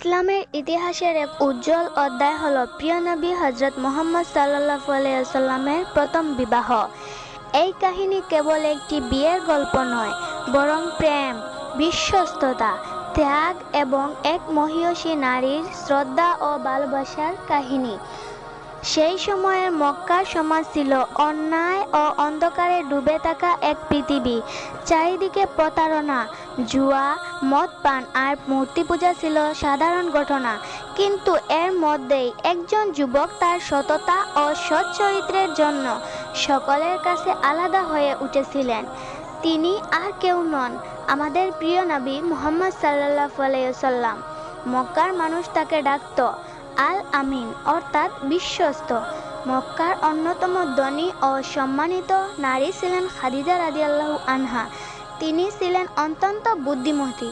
ইসলামের ইতিহাসের এক উজ্জ্বল অধ্যায় হল প্রিয় নবী হজরত মোহাম্মদ সাল্লাহ আলাইসাল্লামের প্রথম বিবাহ। এই কাহিনী কেবল একটি বিয়ের গল্প নয়, বরং প্রেম, বিশ্বস্ততা, ত্যাগ এবং এক মহিয়সী নারীর শ্রদ্ধা ও ভালোবাসার কাহিনী। সেই সময়ের মক্কার সমাজ ছিল অন্যায় ও অন্ধকারে ডুবে থাকা এক পৃথিবী। চারিদিকে প্রতারণা, জুয়া মদ পান আর মূর্তি পূজা ছিল সাধারণ ঘটনা। কিন্তু এর মধ্যেই একজন যুবক তার সততা ও সৎ চরিত্রের জন্য সকলের কাছে আলাদা হয়ে উঠেছিলেন। তিনি আর কেউ নন, আমাদের প্রিয় নবী মোহাম্মদ সাল্লাহ আলাইসাল্লাম মক্কার মানুষ তাকে ডাকত আল আমিন অর্থাৎ বিশ্বস্ত। মক্কার অন্যতম ধনী ও সম্মানিত নারী ছিলেন খাদিজা রাদিয়াল্লাহু আনহা। তিনি ছিলেন অত্যন্ত বুদ্ধিমতী,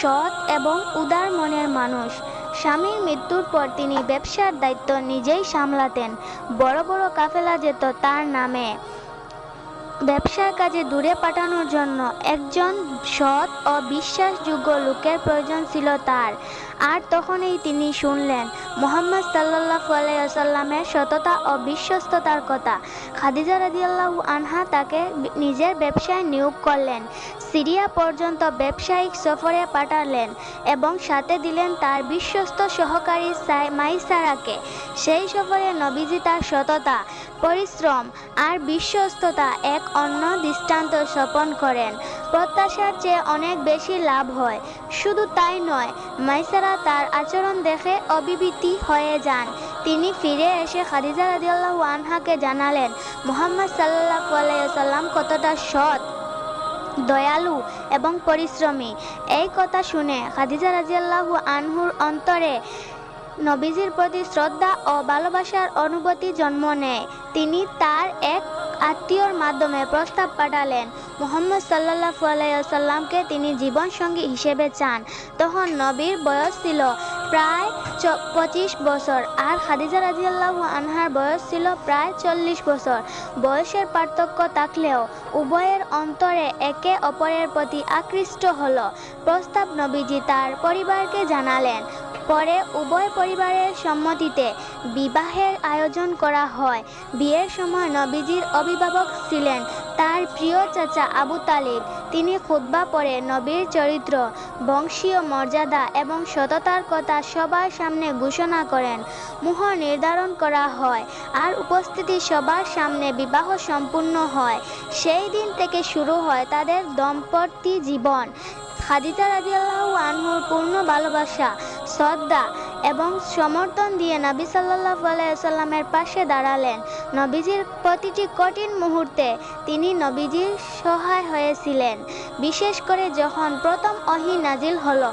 সৎ এবং উদার মনের মানুষ। স্বামীর মৃত্যুর পর তিনি ব্যবসার দায়িত্ব নিজেই সামলাতেন। বড় বড় কাফেলা যেত তার নামে। ব্যবসার কাজে দূরে পাঠানোর জন্য একজন সৎ ও বিশ্বাসযোগ্য লোকের প্রয়োজন ছিল তার। আর তখনই তিনি শুনলেন মোহাম্মদ সাল্লাহ আলাইসাল্লামের সততা ও বিশ্বস্ততার কথা। খাদিজা রাদিয়াল্লাহু আনহা তাকে নিজের ব্যবসায় নিয়োগ করলেন, সিরিয়া পর্যন্ত ব্যবসায়িক সফরে পাঠালেন এবং সাথে দিলেন তার বিশ্বস্ত সহকারী মাইসারাকে। সেই সফরে নবীজি তার সততা, পরিশ্রম আর বিশ্বস্ততা এক অন্য দৃষ্টান্ত স্থাপন করেন। প্রত্যাশার চেয়ে অনেক বেশি লাভ হয়। শুধু তাই নয়, মাইসারা তার আচরণ দেখে অবিভীতি হয়ে যান। তিনি ফিরে এসে খাদিজা রাদিয়াল্লাহু আনহাকে জানালেন, মোহাম্মদ সাল্লাহ আলাইসাল্লাম কতটা সৎ, দয়ালু এবং পরিশ্রমী। এই কথা শুনে খাদিজা রাজিয়াল্লাহু আনহুর অন্তরে নবীজির প্রতি শ্রদ্ধা ও ভালোবাসার অনুভূতি জন্ম নেয়। তিনি তার এক আত্মীয়র মাধ্যমে প্রস্তাব পাঠালেন। মোহাম্মদ সাল্লাহ আলাইসাল্লামকে তিনি জীবনসঙ্গী হিসেবে চান। তখন নবীর বয়স ছিল প্রায় পঁচিশ বছর আর খাদিজা রাজিয়াল্লাহ আনহার বয়স ছিল প্রায় চল্লিশ বছর। বয়সের পার্থক্য থাকলেও উভয়ের অন্তরে একে অপরের প্রতি আকৃষ্ট হল। প্রস্তাব নবীজি তার পরিবারকে জানালেন। পরে উভয় পরিবারের সম্মতিতে বিবাহের আয়োজন করা হয়। বিয়ের সময় নবীজির অভিভাবক ছিলেন তার প্রিয় চাচা আবু তালিব। তিনি খুদ্া পরে নবীর চরিত্র, বংশীয় মর্যাদা এবং সততার কথা সবার সামনে ঘোষণা করেন। মুহর নির্ধারণ করা হয়। আর উপস্থিতি সবার সামনে বিবাহ সম্পূর্ণ হয়। সেই দিন থেকে শুরু হয় তাদের দম্পতি জীবন। খাদিজা রাজিয়াল্লাহু আনহুর পূর্ণ ভালোবাসা। শ্রদ্ধা এবং সমর্থন দিয়ে নবী সাল্লাহ আলাইসাল্লামের পাশে দাঁড়ালেন। নবীজির প্রতিটি কঠিন মুহূর্তে তিনি নবীজির সহায় হয়েছিলেন। বিশেষ করে যখন প্রথম অহি নাজিল হলো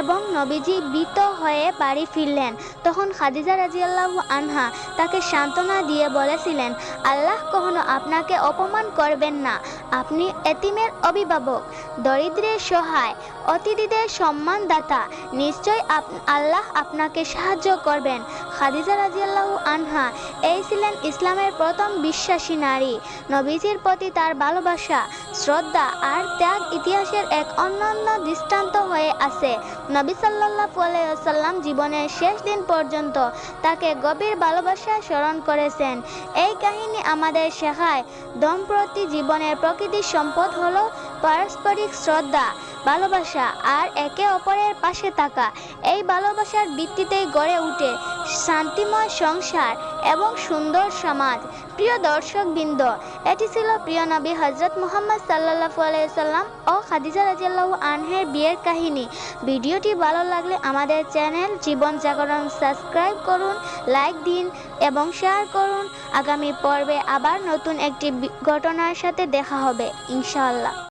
এবং নবীজি বিত হয়ে বাড়ি ফিরলেন। তখন খাদিজা রাজিয়াল্লাহ আনহা তাকে সান্ত্বনা দিয়ে বলেছিলেন, আল্লাহ কখনো আপনাকে অপমান করবেন না। আপনি এতিমের অভিভাবক, দরিদ্রের সহায়, অতিথিদের সম্মানদাতা। নিশ্চয় আল্লাহ আপনাকে সাহায্য করবেন। খাদিজা রাজিয়াল্লাহু আনহা এই ছিলেন ইসলামের প্রথম বিশ্বাসী নারী। নবীজির প্রতি তার ভালোবাসা, শ্রদ্ধা আর ত্যাগ ইতিহাসের এক অন্যান্য দৃষ্টান্ত হয়ে আছে। নবী সাল্লাহ সাল্লাম জীবনের শেষ দিন পর্যন্ত তাকে গভীর ভালোবাসায় স্মরণ করেছেন। এই কাহিনী আমাদের শেখায়, দম্পতি জীবনের প্রকৃতির সম্পদ হলো পারস্পরিক শ্রদ্ধা, ভালোবাসা আর একে অপরের পাশে থাকা। এই ভালোবাসার ভিত্তিতেই গড়ে উঠে শান্তিময় সংসার এবং সুন্দর সমাজ। প্রিয় দর্শকবৃন্দ, এটি ছিল প্রিয় নবী হজরত মোহাম্মদ সাল্লাহ আলাইসাল্লাম ও খাদিজা রাজিয়াল্লাহু আনহের বিয়ের কাহিনী। ভিডিওটি ভালো লাগলে আমাদের চ্যানেল জীবন জাগরণ সাবস্ক্রাইব করুন, লাইক দিন এবং শেয়ার করুন। আগামী পর্বে আবার নতুন একটি ঘটনার সাথে দেখা হবে, ইনশাআল্লাহ।